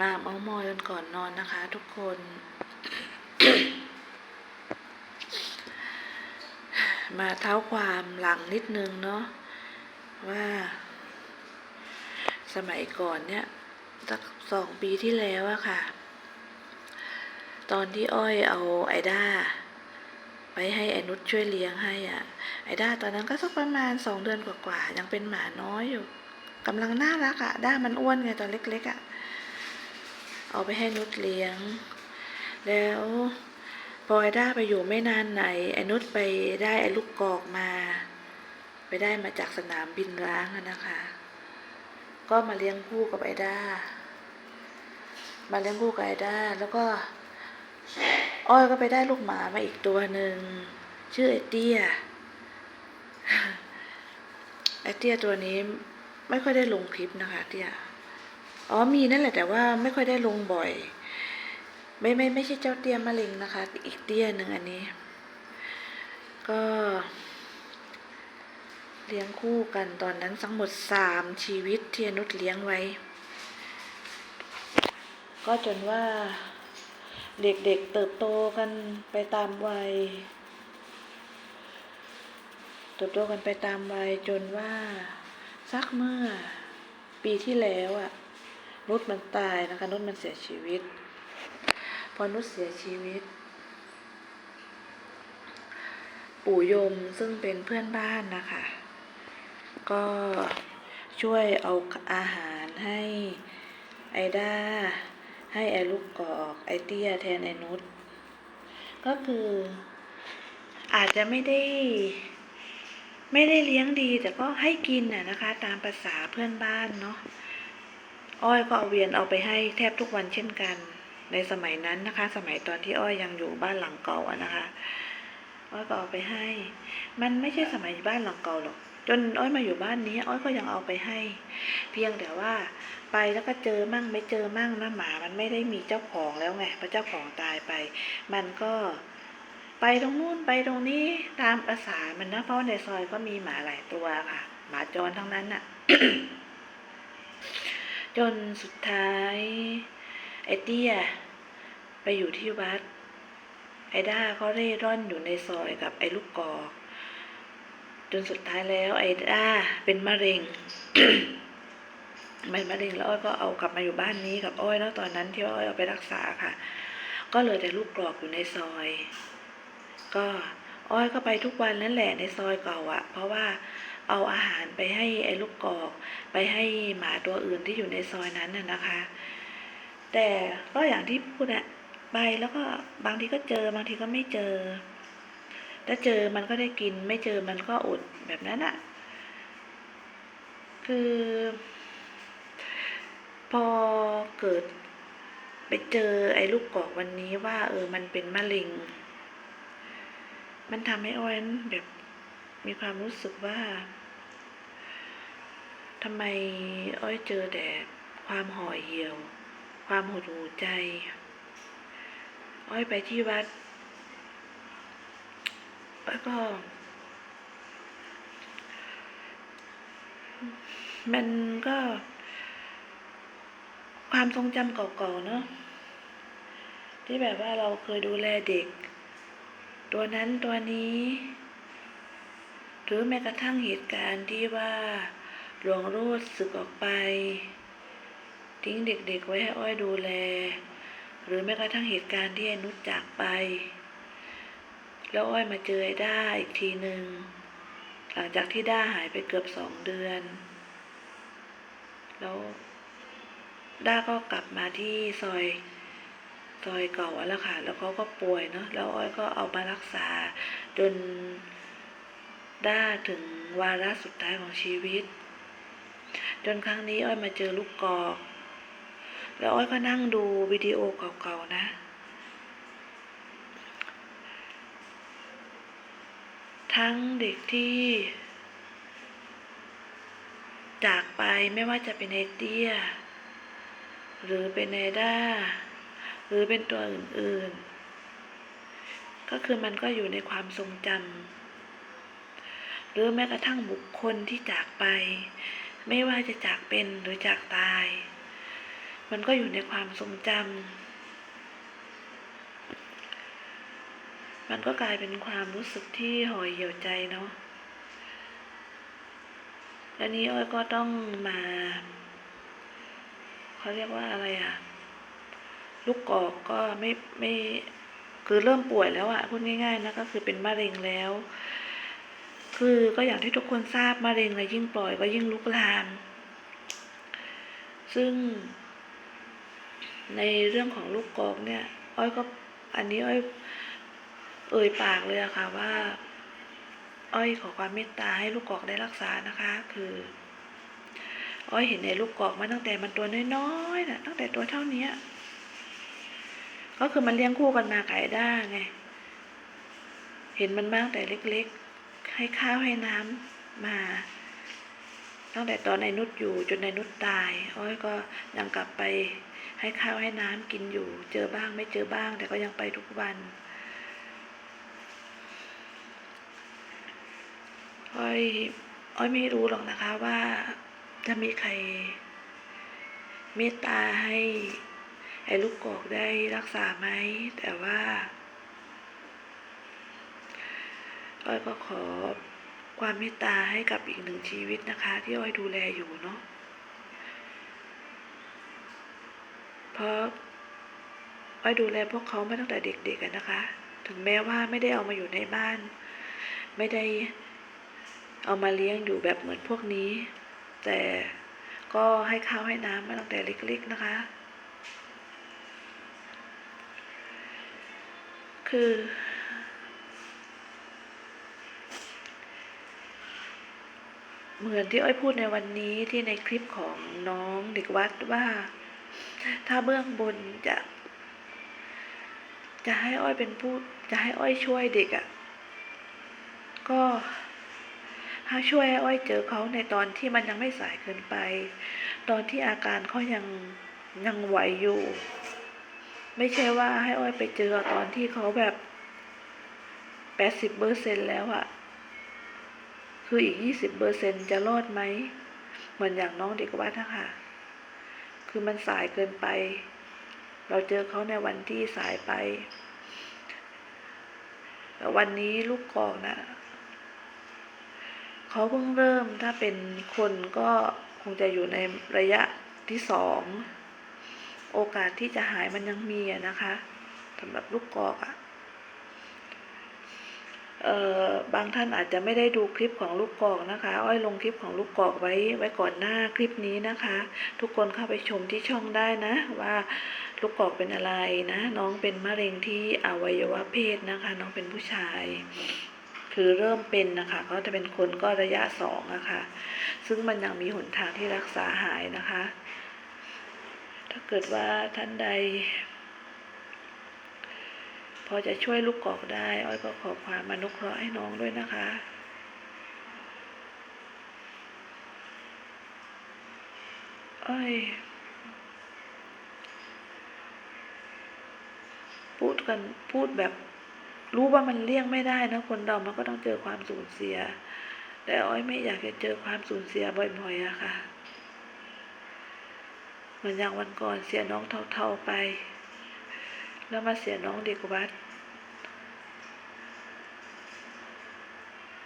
มาเมามอยกันก่อนนอนนะคะ ทุกคน มาเท้าความหลังนิดนึงเนาะว่า สมัยก่อนเนี่ยสักสองปีที่แล้วอะค่ะ ตอนที่อ้อยเอาไอด้าไปให้ไอนุชช่วยเลี้ยงให้อะไอด้าตอนนั้นก็สักประมาณสองเดือนกว่าๆยังเป็นหมาน้อยอยู่กำลังน่ารักอะด้ามันอ้วนไงตอนเล็กๆอะ เอาไปให้นุชเลี้ยง แล้วพอไอด้าไปอยู่ไม่นานไหนไอ้นุชไปได้ไอลูกกอกมา ไปได้มาจากสนามบินร้างนะคะ ก็มาเลี้ยงคู่กับไอด้ามาเลี้ยงคู่กับไอด้าแล้วก็อ้อยก็ไปได้ลูกหมามาอีกตัวหนึ่งชื่อไอเตี้ยไอเตี้ยตัวนี้ไม่ค่อยได้ลงคลิปนะคะเตี้ย อ๋อมีนั่นแหละแต่ว่าไม่ค่อยได้ลงบ่อย ไม่ไม่ไม่ใช่เจ้าเตี้ยมะเร็งนะคะ อีกเตี้ยหนึ่งอันนี้ ก็เลี้ยงคู่กันตอนนั้นทั้งหมดสามชีวิตที่นุชเลี้ยงไว้ ก็จนว่าเด็กๆเติบโตกันไปตามวัย เติบโตกันไปตามวัยจนว่าสักเมื่อปีที่แล้วอะ นุชมันตายนะคะ นุชมันเสียชีวิต พอนุชเสียชีวิต ปู่ยมซึ่งเป็นเพื่อนบ้านนะคะ ก็ช่วยเอาอาหารให้ไอด้า ให้ไอลูกกอกไอเตี้ยแทนไอนุชก็คืออาจจะไม่ได้ไม่ได้เลี้ยงดีแต่ก็ให้กินน่ะนะคะ ตามภาษาเพื่อนบ้านเนาะ อ้อยก็เอาเวียนเอาไปให้แทบทุกวันเช่นกัน ในสมัยนั้นนะคะ สมัยตอนที่อ้อยยังอยู่บ้านหลังเก่าอะนะคะ อ้อยก็เอาไปให้ มันไม่ใช่สมัยบ้านหลังเก่าหรอกจนอ้อยมาอยู่บ้านนี้ อ้อยก็ยังเอาไปให้ เพียงแต่ว่าไปแล้วก็เจอมั่งไม่เจอมั่งนะหมา มันไม่ได้มีเจ้าของแล้วไงเพราะเจ้าของตายไป มันก็ไปตรงนู้นไปตรงนี้ตามภาษามันนะเพราะในซอยก็มีหมาหลายตัวค่ะ หมาจรทั้งนั้นน่ะ จนสุดท้ายไอเตี้ยไปอยู่ที่วัด ไอด้าก็เร่ร่อนอยู่ในซอยกับไอลูกกอกจนสุดท้ายแล้วไอด้าเป็นมะเร็งมันมะเร็งแล้วอ้อยก็เอากลับมาอยู่บ้านนี้กับอ้อยแล้วตอนนั้นที่อ้อยเอาไปรักษาค่ะ ก็เหลือแต่ลูกกรอกอยู่ในซอย ก็อ้อยก็ไปทุกวันนั่นแหละในซอยเก่าอะเพราะว่า เอาอาหารไปให้ไอ้ลูกกอกไปให้หมาตัวอื่นที่อยู่ในซอยนั้นน่ะนะคะ แต่ก็อย่างที่พูดอะไปแล้วก็บางทีก็เจอบางทีก็ไม่เจอ ถ้าเจอมันก็ได้กินไม่เจอมันก็อดแบบนั้นอะคือ พอเกิดไปเจอไอ้ลูกกอกวันนี้ว่า เออมันเป็นมะเร็ง มันทำให้อ้อยนั้นแบบมีความรู้สึกว่า ทำไมอ้อยเจอแต่ความห่อเหี่ยว ความหดหู่ใจ อ้อยไปที่วัด อ้อยก็ มันก็ ความทรงจำเก่าๆเนาะที่แบบว่าเราเคยดูแลเด็ก ตัวนั้นตัวนี้ หรือแม้กระทั่งเหตุการณ์ที่ว่า หลวงโรดสึกออกไป ทิ้งเด็กๆไว้ให้อ้อยดูแล หรือแม้กระทั่งเหตุการณ์ที่ไอ้นุชจากไป แล้วอ้อยมาเจอไอ้ด้าอีกทีหนึ่งหลังจากที่ด้าหายไปเกือบสองเดือน แล้วด้าก็กลับมาที่ซอยซอยเก่าแล้วค่ะ แล้วเขาก็ป่วยเนาะ แล้วอ้อยก็เอามารักษาจนด้าถึงวาระสุดท้ายของชีวิต จนครั้งนี้อ้อยมาเจอลูกกอก แล้วอ้อยก็นั่งดูวิดีโอเก่าๆนะ ทั้งเด็กที่ จากไปไม่ว่าจะเป็นไอเตีย หรือเป็นไอด้า หรือเป็นตัวอื่น ๆ ก็คือมันก็อยู่ในความทรงจำหรือแม้กระทั่งบุคคลที่จากไป ไม่ว่าจะจากเป็นหรือจากตาย มันก็อยู่ในความทรงจำมันก็กลายเป็นความรู้สึกที่ห่อเหี่ยวใจเนาะอันนี้อ้อยก็ต้องมาเขาเรียกว่าอะไรอะลูกกอกก็ไม่ไม่คือเริ่มป่วยแล้วอะพูดง่ายๆนะก็คือเป็นมะเร็งแล้ว คือก็อย่างที่ทุกคนทราบมะเร็งเลยยิ่งปล่อยก็ยิ่งลุกลาม ซึ่ง ในเรื่องของลูกกอกเนี่ย อ้อยก็อันนี้อ้อยเอ่ยปากเลยอะค่ะว่า อ้อยขอความเมตตาให้ลูกกอกได้รักษานะคะ คือ อ้อยเห็นในลูกกอกมาตั้งแต่มันตัวน้อยๆนะตั้งแต่ตัวเท่านี้ก็คือมันเลี้ยงคู่กันมาไก่ได้ไงเห็นมันมาตั้งแต่เล็ก ๆ ให้ข้าวให้น้ำมา ตั้งแต่ตอนในนุชอยู่จนในนุชตาย อ้อยก็ยังกลับไปให้ข้าวให้น้ำกินอยู่ เจอบ้างไม่เจอบ้าง แต่ก็ยังไปทุกวัน อ้อยอ้อยไม่รู้หรอกนะคะว่าจะมีใครเมตตาให้ไอ้ลูกกอกได้รักษาไหมแต่ว่า อ้อยก็ขอความเมตตาให้กับอีกหนึ่งชีวิตนะคะ ที่อ้อยดูแลอยู่เนาะเพราะอ้อยดูแลพวกเขามาตั้งแต่เด็กๆนะคะ ถึงแม้ว่าไม่ได้เอามาอยู่ในบ้าน ไม่ได้เอามาเลี้ยงอยู่แบบเหมือนพวกนี้ แต่ก็ให้ข้าวให้น้ำมาตั้งแต่เล็กๆนะคะ คือ เหมือนที่อ้อยพูดในวันนี้ที่ในคลิปของน้องเด็กวัดว่า ถ้าเบื้องบนจะ จะให้อ้อยเป็นผู้จะให้อ้อยช่วยเด็กอะ่ะ ก็ถ้าช่วยอ้อยเจอเขาในตอนที่มันยังไม่สายเกินไป ตอนที่อาการเขายังยังไหวอยู่ ไม่ใช่ว่าให้อ้อยไปเจอตอนที่เขาแบบแปดสิบเปอร์เซ็นแล้วอะ คืออีกยี่สิบเปอร์เซ็นจะรอดไหม เหมือนอย่างน้องเด็กวัดนะคะคือมันสายเกินไป เราเจอเขาในวันที่สายไปแต่วันนี้ลูกกอกนะเขาเพิ่งเริ่มถ้าเป็นคนก็คงจะอยู่ในระยะที่สอง โอกาสที่จะหายมันยังมีนะคะสำหรับลูกกอกอะเอ่อ บางท่านอาจจะไม่ได้ดูคลิปของลูกกอกนะคะ อ้อยลงคลิปของลูกกอกไว้ไว้ก่อนหน้าคลิปนี้นะคะ ทุกคนเข้าไปชมที่ช่องได้นะ ว่าลูกกอกเป็นอะไรนะ น้องเป็นมะเร็งที่อวัยวะเพศนะคะ น้องเป็นผู้ชาย คือเริ่มเป็นนะคะเขาจะเป็นคนก็ระยะสองอะคะ่ะ ซึ่งมันยังมีหนทางที่รักษาหายนะคะ ถ้าเกิดว่าท่านใด พอจะช่วยลูกกอกได้ อ้อยก็ขอความอนุเคราะห์ให้น้องด้วยนะคะ อ้อยพูดกันพูดแบบรู้ว่ามันเลี่ยงไม่ได้นะคนเรามันก็ต้องเจอความสูญเสีย แต่อ้อยไม่อยากจะเจอความสูญเสียบ่อยๆอะค่ะ เหมือนอย่างวันก่อนเสียน้องเท่าๆไป แล้วมาเสียน้องเด็กวัด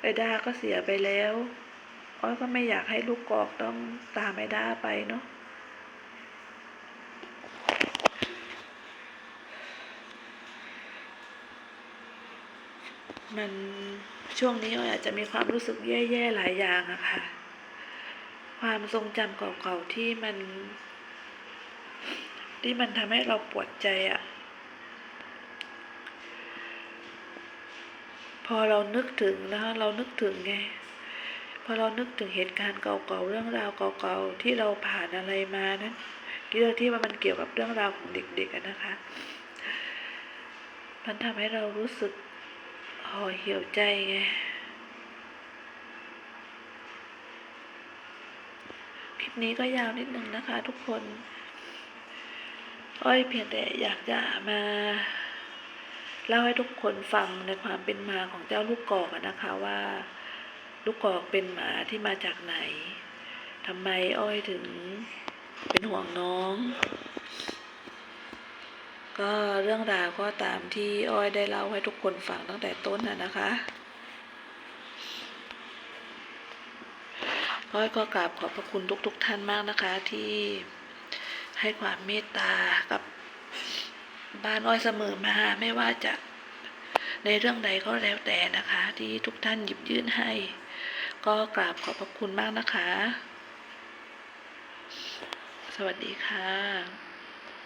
ไอด้าก็เสียไปแล้วอ้อยก็ไม่อยากให้ลูกกอกต้องตามไอด้าไปเนาะมันช่วงนี้อ้อยอาจจะมีความรู้สึกแย่ๆหลายอย่างอะค่ะ ความทรงจำเก่าๆที่มัน ที่มันทำให้เราปวดใจอะ พอเรานึกถึงนะคะเรานึกถึงไงพอเรานึกถึงเหตุการณ์เก่าๆเรื่องราวเก่าๆที่เราผ่านอะไรมานั้นเรื่องที่มันเกี่ยวกับเรื่องราวของเด็กๆนะคะ มันทำให้เรารู้สึกห่อเหี่ยวใจไงคลิปนี้ก็ยาวนิดนึงนะคะทุกคน อ้อยเพียงแต่อยากจะมา เล่าให้ทุกคนฟังในความเป็นมาของเจ้าลูกกอกนะคะว่า ลูกกอกเป็นหมาที่มาจากไหนทำไมอ้อยถึงเป็นห่วงน้อง ก็เรื่องราวก็ตามที่อ้อยได้เล่าให้ทุกคนฟังตั้งแต่ต้นน่ะนะคะ อ้อยก็กราบขอบพระคุณทุกๆทท่านมากนะคะที่ให้ความเมตตากับ บ้านอ้อยเสมอมาไม่ว่าจะในเรื่องใดก็แล้วแต่นะคะ ที่ทุกท่านหยิบยื่นให้ ก็กราบขอบพระคุณมากนะคะ สวัสดีค่ะ